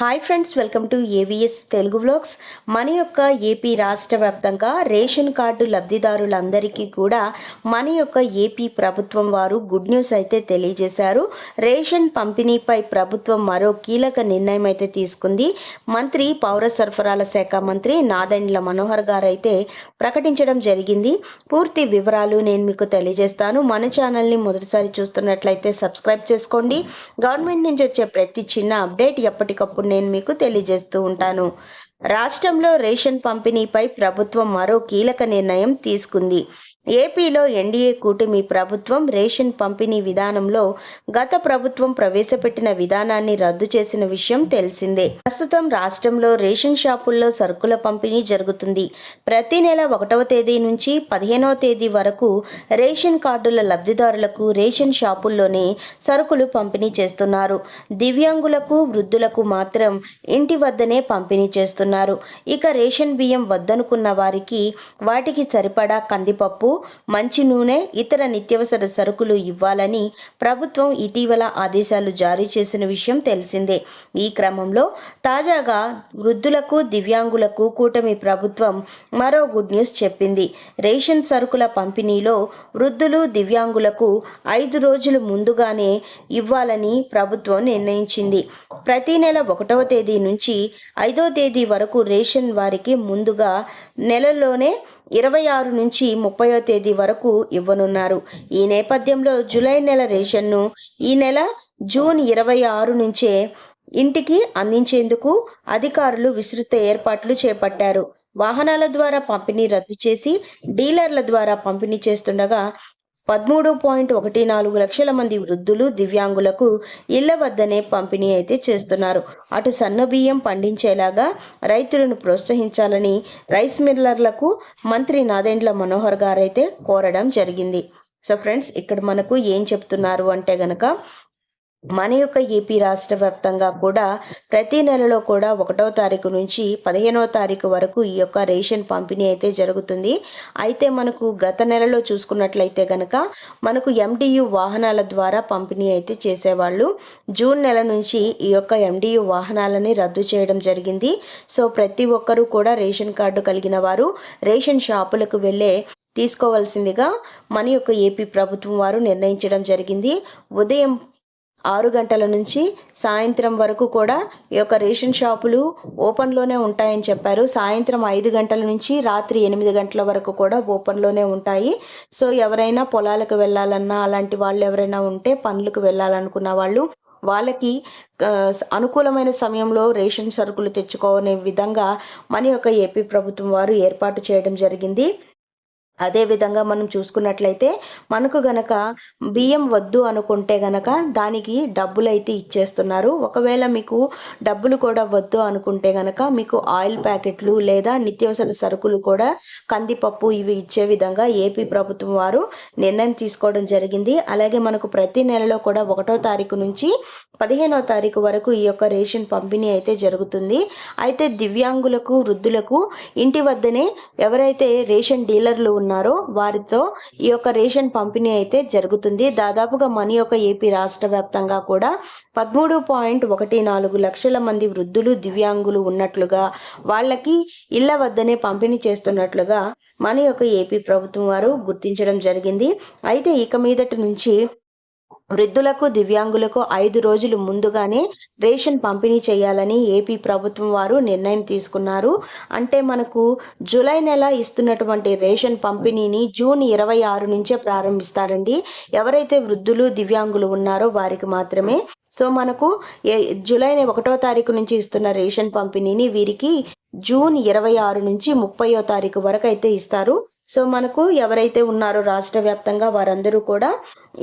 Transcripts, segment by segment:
Hi friends welcome to AVS Telugu blogs మన యొక్క AP రాష్ట్ర వ్యాప్తంగా రేషన్ కార్డు లబ్ధిదారులందరికీ కూడా మన యొక్క ఏపీ ప్రభుత్వం వారు గుడ్ న్యూస్ అయితే తెలియజేశారు. రేషన్ పంపిణీపై ప్రభుత్వం మరో కీలక నిర్ణయం అయితే తీసుకుంది. మంత్రి పౌర సరఫరాల శాఖ మంత్రి నాదెండ్ల మనోహర్ గారు అయితే ప్రకటించడం జరిగింది. పూర్తి వివరాలు నేను మీకు తెలియజేస్తాను. మన ఛానల్ని మొదటిసారి చూస్తున్నట్లయితే సబ్స్క్రైబ్ చేసుకోండి. గవర్నమెంట్ నుంచి వచ్చే ప్రతి చిన్న అప్డేట్ ఎప్పటికప్పుడు నేను మీకు తెలియజేస్తూ ఉంటాను. రాష్ట్రంలో రేషన్ పంపిణీపై ప్రభుత్వం మరో కీలక నిర్ణయం తీసుకుంది. ఏపీలో ఎన్డీఏ కూటమి ప్రభుత్వం రేషన్ పంపిణీ విధానంలో గత ప్రభుత్వం ప్రవేశపెట్టిన విధానాన్ని రద్దు చేసిన విషయం తెలిసిందే. ప్రస్తుతం రాష్ట్రంలో రేషన్ షాపుల్లో సరుకుల పంపిణీ జరుగుతుంది. ప్రతి నెల ఒకటవ తేదీ నుంచి పదిహేనవ తేదీ వరకు రేషన్ కార్డుల లబ్ధిదారులకు రేషన్ షాపుల్లోనే సరుకులు పంపిణీ చేస్తున్నారు. దివ్యాంగులకు వృద్ధులకు మాత్రం ఇంటి వద్దనే పంపిణీ చేస్తున్నారు. ఇక రేషన్ బియ్యం వద్దనుకున్న వారికి వాటికి సరిపడా కందిపప్పు మంచి నూనె ఇతర నిత్యావసర సరుకులు ఇవ్వాలని ప్రభుత్వం ఇటీవల ఆదేశాలు జారీ చేసిన విషయం తెలిసిందే. ఈ క్రమంలో తాజాగా వృద్ధులకు దివ్యాంగులకు కూటమి ప్రభుత్వం మరో గుడ్ న్యూస్ చెప్పింది. రేషన్ సరుకుల పంపిణీలో వృద్ధులు దివ్యాంగులకు ఐదు రోజులు ముందుగానే ఇవ్వాలని ప్రభుత్వం నిర్ణయించింది. ప్రతి నెల ఒకటవ తేదీ నుంచి ఐదో తేదీ వరకు రేషన్ వారికి ముందుగా నెలలోనే ఇరవై ఆరు నుంచి ముప్పయో తేదీ వరకు ఇవ్వనున్నారు. ఈ నేపథ్యంలో జూలై నెల రేషన్ను ఈ నెల జూన్ ఇరవై ఆరు నుంచే ఇంటికి అందించేందుకు అధికారులు విస్తృత ఏర్పాట్లు చేపట్టారు. వాహనాల ద్వారా పంపిణీ రద్దు చేసి డీలర్ల ద్వారా పంపిణీ చేస్తుండగా పదమూడు పాయింట్ ఒకటి నాలుగు లక్షల మంది వృద్ధులు దివ్యాంగులకు ఇళ్ళ వద్దనే పంపిణీ అయితే చేస్తున్నారు. అటు సన్న బియ్యం పండించేలాగా రైతులను ప్రోత్సహించాలని రైస్ మిల్లర్లకు మంత్రి నాదెండ్ల మనోహర్ గారైతే కోరడం జరిగింది. సో ఫ్రెండ్స్ ఇక్కడ మనకు ఏం చెప్తున్నారు అంటే గనక మన యొక్క ఏపీ రాష్ట్ర వ్యాప్తంగా కూడా ప్రతి నెలలో కూడా ఒకటో తారీఖు నుంచి పదిహేనవ తారీఖు వరకు ఈ యొక్క రేషన్ పంపిణీ అయితే జరుగుతుంది. అయితే మనకు గత నెలలో చూసుకున్నట్లయితే కనుక మనకు ఎండియు వాహనాల ద్వారా పంపిణీ అయితే చేసేవాళ్ళు. జూన్ నెల నుంచి ఈ యొక్క ఎండియు వాహనాలని రద్దు చేయడం జరిగింది. సో ప్రతి ఒక్కరూ కూడా రేషన్ కార్డు కలిగిన వారు రేషన్ షాపులకు వెళ్ళే తీసుకోవాల్సిందిగా మన యొక్క ఏపీ ప్రభుత్వం వారు నిర్ణయించడం జరిగింది. ఉదయం ఆరు గంటల నుంచి సాయంత్రం వరకు కూడా ఈ యొక్క రేషన్ షాపులు ఓపెన్లోనే ఉంటాయని చెప్పారు. సాయంత్రం ఐదు గంటల నుంచి రాత్రి ఎనిమిది గంటల వరకు కూడా ఓపెన్లోనే ఉంటాయి. సో ఎవరైనా పొలాలకు వెళ్ళాలన్నా అలాంటి వాళ్ళు ఎవరైనా ఉంటే పనులకు వెళ్ళాలనుకున్న వాళ్ళు వాళ్ళకి అనుకూలమైన సమయంలో రేషన్ సరుకులు తెచ్చుకోనే విధంగా మన యొక్క ఏపీ ప్రభుత్వం వారు ఏర్పాటు చేయడం జరిగింది. అదే విధంగా మనం చూసుకున్నట్లయితే మనకు గనక బియ్యం వద్దు అనుకుంటే గనక దానికి డబ్బులు అయితే ఇచ్చేస్తున్నారు. ఒకవేళ మీకు డబ్బులు కూడా వద్దు అనుకుంటే గనక మీకు ఆయిల్ ప్యాకెట్లు లేదా నిత్యావసర సరుకులు కూడా కందిపప్పు ఇవి ఇచ్చే విధంగా ఏపీ ప్రభుత్వం వారు నిర్ణయం తీసుకోవడం జరిగింది. అలాగే మనకు ప్రతి నెలలో కూడా ఒకటో తారీఖు నుంచి పదిహేనో తారీఖు వరకు ఈ యొక్క రేషన్ పంపిణీ అయితే జరుగుతుంది. అయితే దివ్యాంగులకు వృద్ధులకు ఇంటి వద్దనే ఎవరైతే రేషన్ డీలర్లు ఉన్నారో వారితో ఈ యొక్క రేషన్ పంపిణీ అయితే జరుగుతుంది. దాదాపుగా మన యొక్క ఏపీ రాష్ట్ర వ్యాప్తంగా కూడా పదమూడు పాయింట్ ఒకటి నాలుగు లక్షల మంది వృద్ధులు దివ్యాంగులు ఉన్నట్లుగా వాళ్ళకి ఇళ్ళ వద్దనే పంపిణీ చేస్తున్నట్లుగా మన యొక్క ఏపీ ప్రభుత్వం వారు గుర్తించడం జరిగింది. అయితే ఇక మీదటి నుంచి వృద్ధులకు దివ్యాంగులకు ఐదు రోజులు ముందుగానే రేషన్ పంపిణీ చేయాలని ఏపీ ప్రభుత్వం వారు నిర్ణయం తీసుకున్నారు. అంటే మనకు జూలై నెల ఇస్తున్నటువంటి రేషన్ పంపిణీని జూన్ ఇరవై ఆరు నుంచే ప్రారంభిస్తారండి. ఎవరైతే వృద్ధులు దివ్యాంగులు ఉన్నారో వారికి మాత్రమే. సో మనకు ఏ జూలై ఒకటో తారీఖు నుంచి ఇస్తున్న రేషన్ పంపిణీని వీరికి జూన్ ఇరవై ఆరు నుంచి ముప్పయో తారీఖు వరకు అయితే ఇస్తారు. సో మనకు ఎవరైతే ఉన్నారో రాష్ట్ర వ్యాప్తంగా వారందరూ కూడా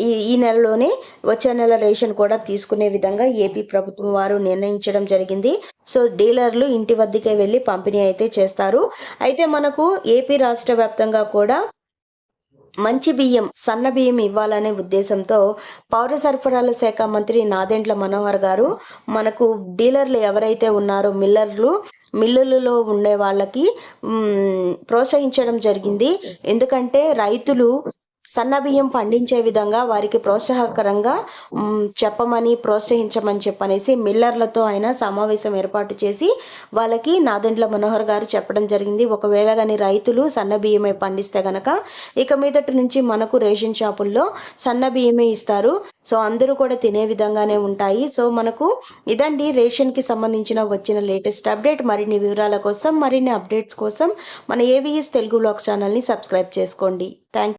ఈ ఈ నెలలోనే వచ్చే నెల రేషన్ కూడా తీసుకునే విధంగా ఏపీ ప్రభుత్వం వారు నిర్ణయించడం జరిగింది. సో డీలర్లు ఇంటి వద్దకే వెళ్ళి పంపిణీ అయితే చేస్తారు. అయితే మనకు ఏపీ రాష్ట్ర వ్యాప్తంగా కూడా మంచి బియ్యం సన్న బియ్యం ఇవ్వాలనే ఉద్దేశంతో పౌర సరఫరాల శాఖ మంత్రి నాదెండ్ల మనోహర్ గారు మనకు డీలర్లు ఎవరైతే ఉన్నారో మిల్లర్లు మిల్లులలో ఉండే వాళ్ళకి ప్రోత్సహించడం జరిగింది. ఎందుకంటే రైతులు సన్న బియ్యం పండించే విధంగా వారికి ప్రోత్సాహకరంగా చెప్పమని ప్రోత్సహించమని చెప్పనేసి మిల్లర్లతో ఆయన సమావేశం ఏర్పాటు చేసి వాళ్ళకి నాదెండ్ల మనోహర్ గారు చెప్పడం జరిగింది. ఒకవేళ కానీ రైతులు సన్న బియ్యమే పండిస్తే గనక ఇక మీదటి నుంచి మనకు రేషన్ షాపుల్లో సన్న బియ్యమే ఇస్తారు. సో అందరూ కూడా తినే విధంగానే ఉంటాయి. సో మనకు ఇదండి రేషన్కి సంబంధించిన వచ్చిన లేటెస్ట్ అప్డేట్. మరిన్ని వివరాల కోసం మరిన్ని అప్డేట్స్ కోసం మన ఏవిఎస్ తెలుగు బ్లాగ్ ఛానల్ని సబ్స్క్రైబ్ చేసుకోండి. థ్యాంక్